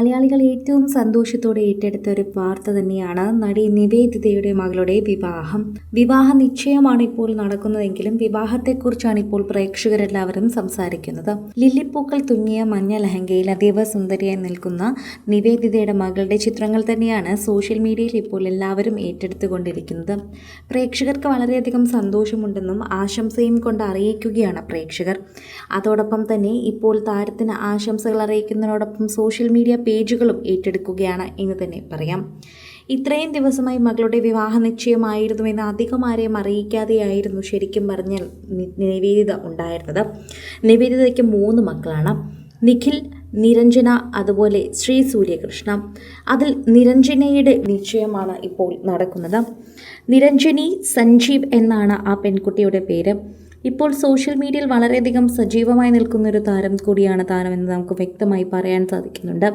മലയാളികൾ ഏറ്റവും സന്തോഷത്തോടെ ഏറ്റെടുത്ത ഒരു വാർത്ത തന്നെയാണ് നടി നിവേദിതയുടെ മകളുടെ വിവാഹം. വിവാഹ നിശ്ചയമാണ് ഇപ്പോൾ നടക്കുന്നതെങ്കിലും വിവാഹത്തെക്കുറിച്ചാണ് ഇപ്പോൾ പ്രേക്ഷകരെല്ലാവരും സംസാരിക്കുന്നത്. ലില്ലിപ്പൂക്കൾ തുങ്ങിയ മഞ്ഞ ലഹങ്കയിൽ അതീവ സുന്ദരിയായി നിൽക്കുന്ന നിവേദിതയുടെ മകളുടെ ചിത്രങ്ങൾ തന്നെയാണ് സോഷ്യൽ മീഡിയയിൽ ഇപ്പോൾ എല്ലാവരും ഏറ്റെടുത്തുകൊണ്ടിരിക്കുന്നത്. പ്രേക്ഷകർക്ക് വളരെയധികം സന്തോഷമുണ്ടെന്നും ആശംസയും കൊണ്ട് അറിയിക്കുകയാണ് പ്രേക്ഷകർ. അതോടൊപ്പം തന്നെ ഇപ്പോൾ താരത്തിന് ആശംസകൾ അറിയിക്കുന്നതിനോടൊപ്പം സോഷ്യൽ മീഡിയ പേജുകളും ഏറ്റെടുക്കുകയാണ് എന്ന് തന്നെ പറയാം. ഇത്രയും ദിവസമായി മകളുടെ വിവാഹ നിശ്ചയമായിരുന്നുവെന്ന് അധികം ആരെയും അറിയിക്കാതെയായിരുന്നു ശരിക്കും പറഞ്ഞാൽ നിവേദിത ഉണ്ടായിരുന്നത്. നിവേദിതയ്ക്ക് മൂന്ന് മക്കളാണ്. നിഖിൽ നിരഞ്ജന അതുപോലെ ശ്രീ സൂര്യകൃഷ്ണ. അതിൽ നിരഞ്ജനയുടെ നിശ്ചയമാണ് ഇപ്പോൾ നടക്കുന്നത്. നിരഞ്ജനി സഞ്ജീവ് എന്നാണ് ആ പെൺകുട്ടിയുടെ പേര്. ഇപ്പോൾ സോഷ്യൽ മീഡിയയിൽ വളരെയധികം സജീവമായി നിൽക്കുന്ന ഒരു താരം കൂടിയാണ് താരമെന്ന് നമുക്ക് വ്യക്തമായി പറയാൻ സാധിക്കുന്നുണ്ട്.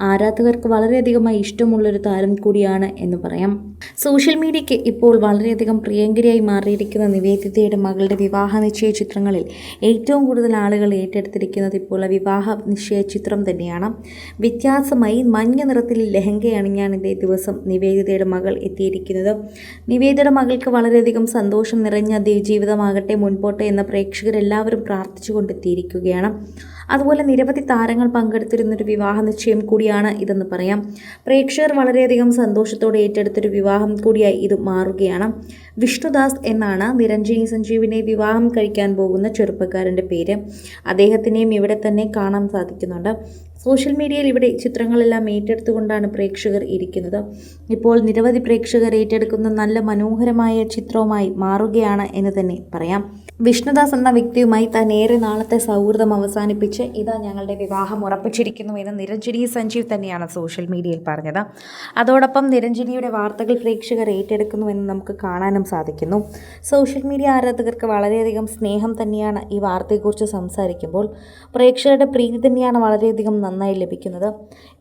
ആരാധകർക്ക് വളരെയധികമായി ഇഷ്ടമുള്ളൊരു താരം കൂടിയാണ് എന്ന് പറയാം. സോഷ്യൽ മീഡിയയ്ക്ക് ഇപ്പോൾ വളരെയധികം പ്രിയങ്കരിയായി മാറിയിരിക്കുന്ന നിവേദിതയുടെ മകളുടെ വിവാഹ നിശ്ചയ ചിത്രങ്ങളിൽ ഏറ്റവും കൂടുതൽ ആളുകൾ ഏറ്റെടുത്തിരിക്കുന്നത് ഇപ്പോൾ വിവാഹ നിശ്ചയ ചിത്രം തന്നെയാണ്. വ്യത്യാസമായി മഞ്ഞ നിറത്തിൽ ലഹങ്കയാണ് ഞാൻ ഇതേ ദിവസം നിവേദിതയുടെ മകൾ എത്തിയിരിക്കുന്നത്. നിവേദിതയുടെ മകൾക്ക് വളരെയധികം സന്തോഷം നിറഞ്ഞ ജീവിതമാകട്ടെ ജീവിതമാകട്ടെ മുൻപോട്ടെ എന്ന് പ്രേക്ഷകരെല്ലാവരും പ്രാർത്ഥിച്ചുകൊണ്ടെത്തിയിരിക്കുകയാണ് അതുപോലെ നിരവധി താരങ്ങൾ പങ്കെടുത്തിരുന്നൊരു വിവാഹ നിശ്ചയം കൂടിയാണ് ഇതെന്ന് പറയാം. പ്രേക്ഷകർ വളരെയധികം സന്തോഷത്തോടെ ഏറ്റെടുത്തൊരു വിവാഹം കൂടിയായി ഇത് മാറുകയാണ്. വിഷ്ണുദാസ് എന്നാണ് നിരഞ്ജനി സഞ്ജീവിനെ വിവാഹം കഴിക്കാൻ പോകുന്ന ചെറുപ്പക്കാരന്റെ പേര്. അദ്ദേഹത്തിനെയും ഇവിടെ തന്നെ കാണാൻ സാധിക്കുന്നുണ്ട്. സോഷ്യൽ മീഡിയയിൽ ഇവിടെ ചിത്രങ്ങളെല്ലാം ഏറ്റെടുത്തുകൊണ്ടാണ് പ്രേക്ഷകർ ഇരിക്കുന്നത്. ഇപ്പോൾ നിരവധി പ്രേക്ഷകർ ഏറ്റെടുക്കുന്ന നല്ല മനോഹരമായ ചിത്രവുമായി മാറുകയാണ് എന്ന് തന്നെ പറയാം. വിഷ്ണുദാസ് എന്ന വ്യക്തിയുമായി താൻ ഏറെ നാളത്തെ സൗഹൃദം അവസാനിപ്പിച്ച് ഇതാ ഞങ്ങളുടെ വിവാഹം ഉറപ്പിച്ചിരിക്കുന്നു എന്ന് നിരഞ്ജനി സഞ്ജീവ് തന്നെയാണ് സോഷ്യൽ മീഡിയയിൽ പറഞ്ഞത്. അതോടൊപ്പം നിരഞ്ജനിയുടെ വാർത്തകൾ പ്രേക്ഷകർ ഏറ്റെടുക്കുന്നു എന്ന് നമുക്ക് കാണാനും സാധിക്കുന്നു. സോഷ്യൽ മീഡിയ ആരാധകർക്ക് വളരെയധികം സ്നേഹം തന്നെയാണ് ഈ വാർത്തയെക്കുറിച്ച് സംസാരിക്കുമ്പോൾ പ്രേക്ഷകരുടെ പ്രീതി തന്നെയാണ് വളരെയധികം നന്നായി ലഭിക്കുന്നത്.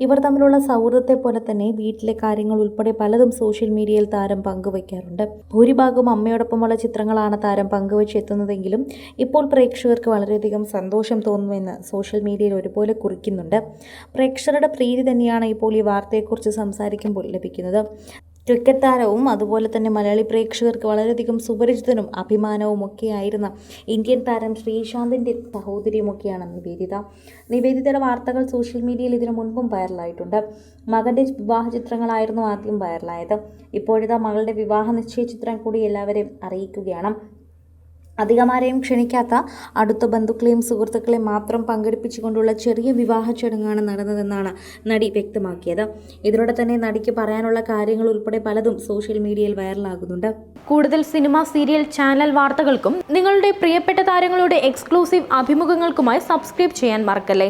ഇവർ തമ്മിലുള്ള സൗഹൃദത്തെ പോലെ തന്നെ വീട്ടിലെ കാര്യങ്ങൾ ഉൾപ്പെടെ പലതും സോഷ്യൽ മീഡിയയിൽ താരം പങ്കുവയ്ക്കാറുണ്ട്. ഭൂരിഭാഗവും അമ്മയോടൊപ്പമുള്ള ചിത്രങ്ങളാണ് താരം പങ്കുവച്ചെത്തുന്നതെങ്കിലും ഇപ്പോൾ പ്രേക്ഷകർക്ക് വളരെയധികം സന്തോഷം തോന്നുമെന്ന് സോഷ്യൽ മീഡിയയിൽ ഒരുപോലെ കുറിക്കുന്നുണ്ട്. പ്രേക്ഷകരുടെ പ്രീതി തന്നെയാണ് ഇപ്പോൾ ഈ വാർത്തയെക്കുറിച്ച് സംസാരിക്കുമ്പോൾ ലഭിക്കുന്നത്. ക്രിക്കറ്റ് താരവും അതുപോലെ തന്നെ മലയാളി പ്രേക്ഷകർക്ക് വളരെയധികം സുപരിചിതനും അഭിമാനവും ഒക്കെയായിരുന്ന ഇന്ത്യൻ താരം ശ്രീശാന്തിന്റെ സഹോദരിയുമൊക്കെയാണ് നിവേദിത. നിവേദിതയുടെ വാർത്തകൾ സോഷ്യൽ മീഡിയയിൽ ഇതിനു മുൻപും വൈറലായിട്ടുണ്ട്. മകന്റെ വിവാഹ ചിത്രങ്ങളായിരുന്നു ആദ്യം വൈറലായത്. ഇപ്പോഴിതാ മകളുടെ വിവാഹ നിശ്ചയ ചിത്രം കൂടി എല്ലാവരെയും അറിയിക്കുകയാണ്. അധികമാരെയും ക്ഷണിക്കാത്ത അടുത്ത ബന്ധുക്കളെയും സുഹൃത്തുക്കളെയും മാത്രം പങ്കെടുപ്പിച്ചുകൊണ്ടുള്ള ചെറിയ വിവാഹ ചടങ്ങാണ് നടന്നതെന്നാണ് നടി വ്യക്തമാക്കിയത്. ഇതിലൂടെ തന്നെ നടിക്ക് പറയാനുള്ള കാര്യങ്ങൾ ഉൾപ്പെടെ പലതും സോഷ്യൽ മീഡിയയിൽ വൈറലാകുന്നുണ്ട്. കൂടുതൽ സിനിമ സീരിയൽ ചാനൽ വാർത്തകൾക്കും നിങ്ങളുടെ പ്രിയപ്പെട്ട താരങ്ങളുടെ എക്സ്ക്ലൂസീവ് അഭിമുഖങ്ങൾക്കുമായി സബ്സ്ക്രൈബ് ചെയ്യാൻ മറക്കല്ലേ?